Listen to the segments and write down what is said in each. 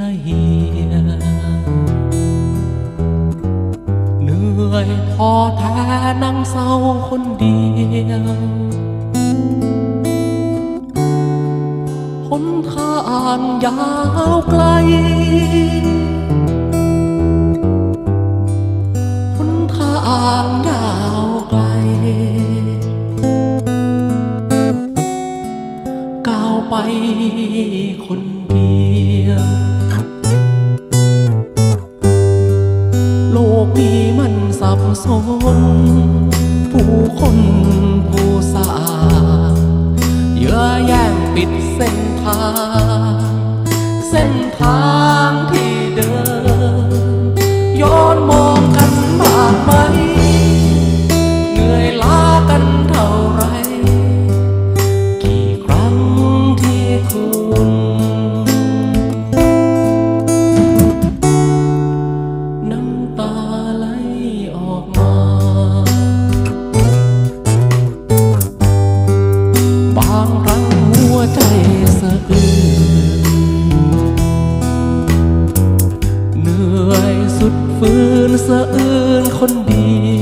ละเหียเหนื่อยท้อแท้นั่งเศร้าคนเดียวหนทางยาวไกลหนทาง คนผู้สาเยื่อแย่งปิดเส้นทาง เส้นทาง ฟื้นสอื้นคนดี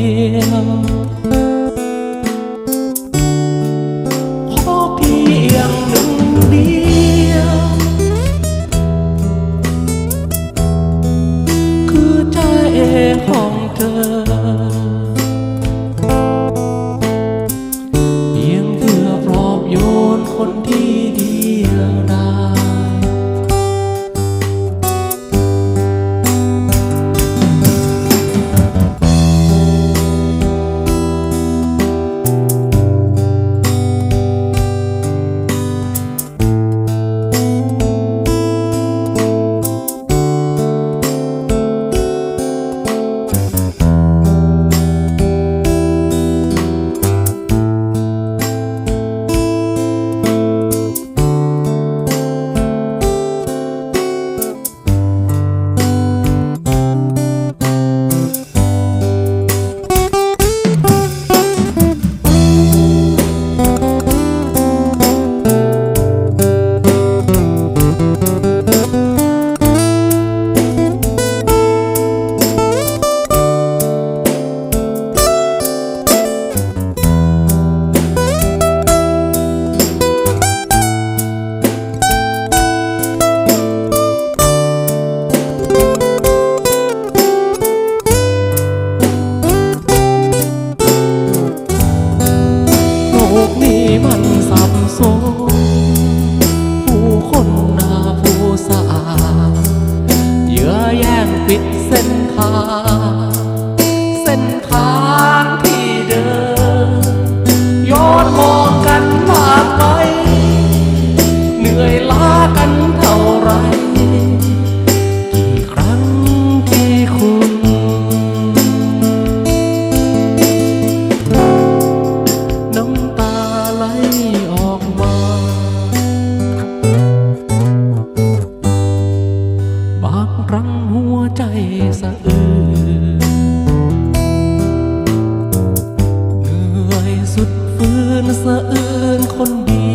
สะอื้นคนเดี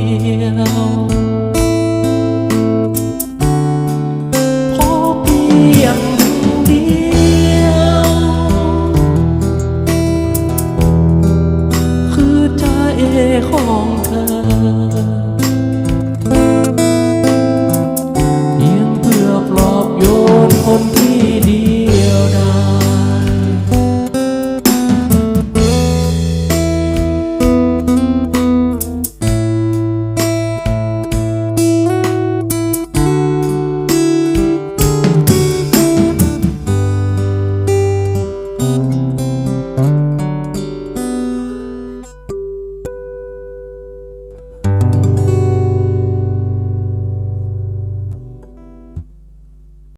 ยว พอเพียงเดียว คือใจของเธอ